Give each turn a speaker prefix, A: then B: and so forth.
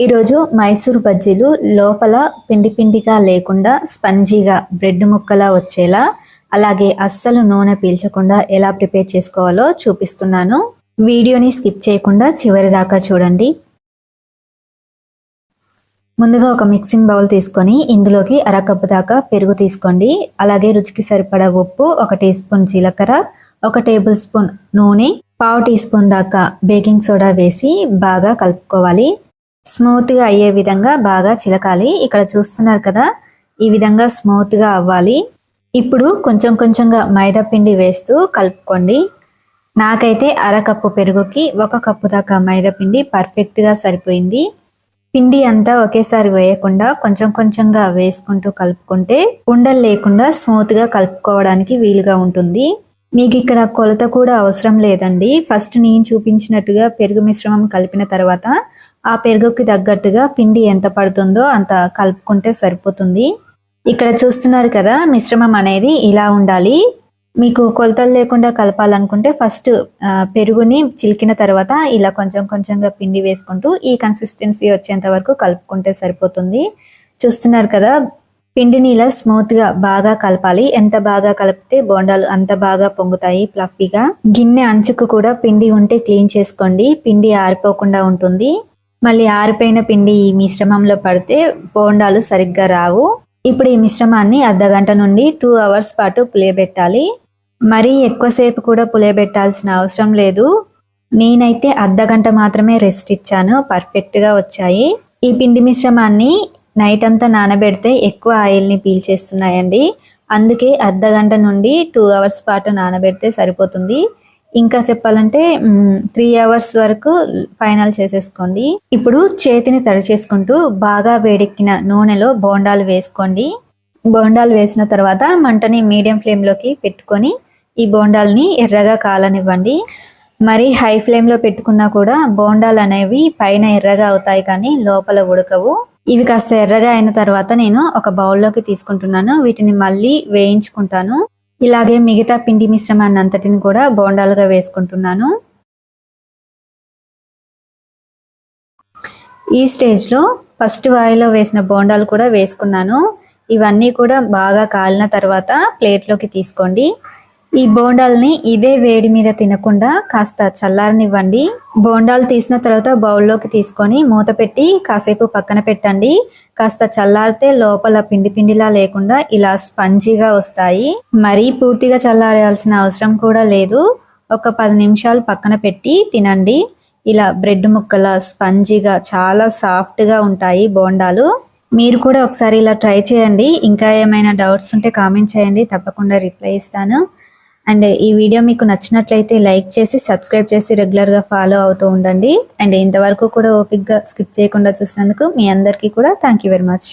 A: ఈరోజు మైసూర్ బజ్జీలు లోపల పిండి పిండిగా లేకుండా స్పంజీగా బ్రెడ్ ముక్కలా వచ్చేలా అలాగే అస్సలు నూనె పీల్చకుండా ఎలా ప్రిపేర్ చేసుకోవాలో చూపిస్తున్నాను. వీడియోని స్కిప్ చేయకుండా చివరి దాకా చూడండి. ముందుగా ఒక మిక్సింగ్ బౌల్ తీసుకొని ఇందులోకి అరకప్పు దాకా పెరుగు తీసుకోండి. అలాగే రుచికి సరిపడా ఉప్పు ఒక టీ స్పూన్ జీలకర్ర ఒక టేబుల్ స్పూన్ నూనె పావు టీ స్పూన్ దాకా బేకింగ్ సోడా వేసి బాగా కలుపుకోవాలి. స్మూత్గా అయ్యే విధంగా బాగా చిలకాలి. ఇక్కడ చూస్తున్నారు కదా ఈ విధంగా స్మూత్గా అవ్వాలి. ఇప్పుడు కొంచెం కొంచెంగా మైదా పిండి వేస్తూ కలుపుకోండి. నాకైతే అరకప్పు పెరుగుకి ఒక కప్పు దాకా మైదా పిండి పర్ఫెక్ట్గా సరిపోయింది. పిండి అంతా ఒకేసారి వేయకుండా కొంచెం కొంచెంగా వేసుకుంటూ కలుపుకుంటే ఉండలు లేకుండా స్మూత్గా కలుపుకోవడానికి వీలుగా ఉంటుంది. మీకు ఇక్కడ కొలత కూడా అవసరం లేదండి. ఫస్ట్ నేను చూపించినట్టుగా పెరుగు మిశ్రమం కలిపిన తర్వాత ఆ పెరుగుకి తగ్గట్టుగా పిండి ఎంత పడుతుందో అంత కలుపుకుంటే సరిపోతుంది. ఇక్కడ చూస్తున్నారు కదా మిశ్రమం అనేది ఇలా ఉండాలి. మీకు కొలతలు లేకుండా కలపాలనుకుంటే ఫస్ట్ పెరుగుని చిలికిన తర్వాత ఇలా కొంచెం కొంచెంగా పిండి వేసుకుంటూ ఈ కన్సిస్టెన్సీ వచ్చేంత వరకు కలుపుకుంటే సరిపోతుంది. చూస్తున్నారు కదా పిండిని ఇలా స్మూత్గా బాగా కలపాలి. ఎంత బాగా కలిపితే బోండాలు అంత బాగా పొంగుతాయి ఫ్లఫీగా. గిన్నె అంచుకు కూడా పిండి ఉంటే క్లీన్ చేసుకోండి. పిండి ఆరిపోకుండా ఉంటుంది. మళ్ళీ ఆరిపోయిన పిండి ఈ మిశ్రమంలో పడితే బోండాలు సరిగ్గా రావు. ఇప్పుడు ఈ మిశ్రమాన్ని అర్ధగంట నుండి టూ అవర్స్ పాటు పులియబెట్టాలి. మరీ ఎక్కువసేపు కూడా పులియబెట్టాల్సిన అవసరం లేదు. నేనైతే అర్ధగంట మాత్రమే రెస్ట్ ఇచ్చాను. పర్ఫెక్ట్గా వచ్చాయి. ఈ పిండి మిశ్రమాన్ని నైట్ అంతా నానబెడితే ఎక్కువ ఆయిల్ని పీల్చేస్తున్నాయండి. అందుకే అర్ధ గంట నుండి టూ అవర్స్ పాటు నానబెడితే సరిపోతుంది. ఇంకా చెప్పాలంటే త్రీ అవర్స్ వరకు ఫైనల్ చేసేసుకోండి. ఇప్పుడు చేతిని తడి చేసుకుంటూ బాగా వేడెక్కిన నూనెలో బోండాలు వేసుకోండి. బోండాలు వేసిన తర్వాత మంటని మీడియం ఫ్లేమ్లోకి పెట్టుకొని ఈ బోండాలని ఎర్రగా కాలనివ్వండి. మరి హై ఫ్లేమ్లో పెట్టుకున్నా కూడా బోండాలు అనేవి పైన ఎర్రగా అవుతాయి కానీ లోపల ఉడకవు. ఇవి కాస్త ఎర్రగా అయిన తర్వాత నేను ఒక బౌల్లోకి తీసుకుంటున్నాను. వీటిని మళ్ళీ వేయించుకుంటాను. ఇలాగే మిగతా పిండి మిశ్రమాన్ని అంతటిని కూడా బోండాలుగా వేసుకుంటున్నాను. ఈ స్టేజ్లో ఫస్ట్ వాయిలో వేసిన బోండాలు కూడా వేసుకున్నాను. ఇవన్నీ కూడా బాగా కాలిన తర్వాత ప్లేట్లోకి తీసుకోండి. ఈ బోండాల్ని ఇదే వేడి మీద తినకుండా కాస్త చల్లారనివ్వండి. బోండాలు తీసిన తర్వాత బౌల్లోకి తీసుకొని మూత పెట్టి కాసేపు పక్కన పెట్టండి. కాస్త చల్లారితే లోపల పిండి పిండిలా లేకుండా ఇలా స్పంజీగా వస్తాయి. మరీ పూర్తిగా చల్లారాల్సిన అవసరం కూడా లేదు. ఒక పది నిమిషాలు పక్కన పెట్టి తినండి. ఇలా బ్రెడ్ ముక్కల స్పంజీగా చాలా సాఫ్ట్గా ఉంటాయి బోండాలు. మీరు కూడా ఒకసారి ఇలా ట్రై చేయండి. ఇంకా ఏమైనా డౌట్స్ ఉంటే కామెంట్ చేయండి. తప్పకుండా రిప్లై ఇస్తాను. అండ్ ఈ వీడియో మీకు నచ్చినట్లయితే లైక్ చేసి సబ్స్క్రైబ్ చేసి రెగ్యులర్గా ఫాలో అవుతూ ఉండండి. అండ్ ఇంతవరకు కూడా ఓపిక్గా స్కిప్ చేయకుండా చూసినందుకు మీ అందరికీ కూడా థ్యాంక్ యూ వెరీ మచ్.